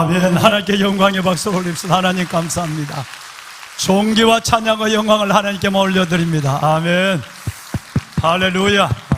아멘. 하나님께 영광의 박수 올립시다. 하나님 감사합니다. 종기와 찬양과 영광을 하나님께만 올려드립니다. 아멘. 할렐루야.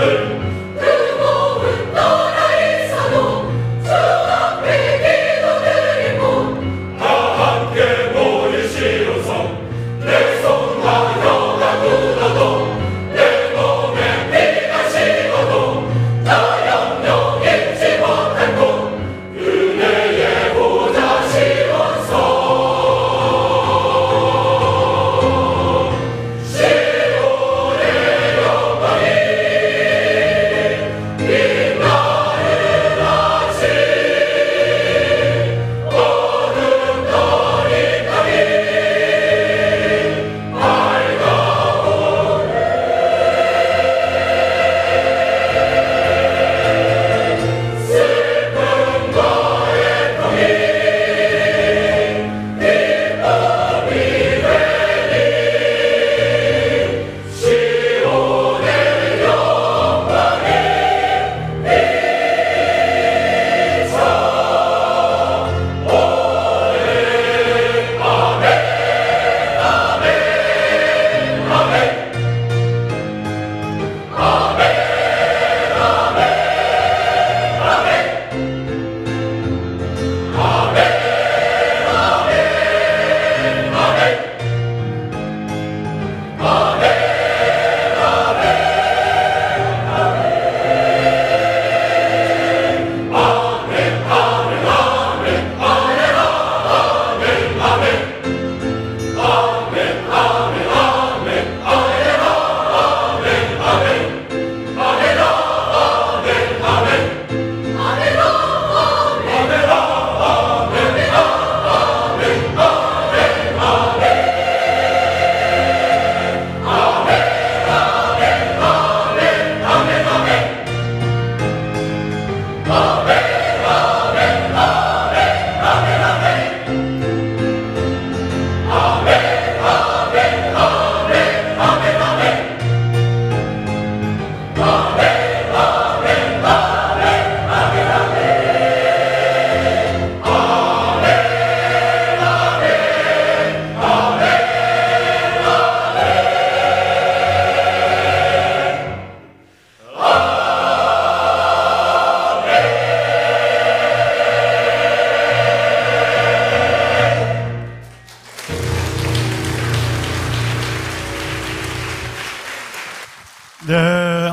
Hallelujah.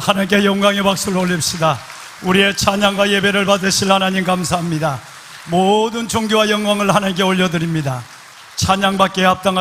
네, 하나님께 영광의 박수를 올립시다. 우리의 찬양과 예배를 받으실 하나님 감사합니다. 모든 종교와 영광을 하나님께 올려드립니다. 찬양받기에 합당하신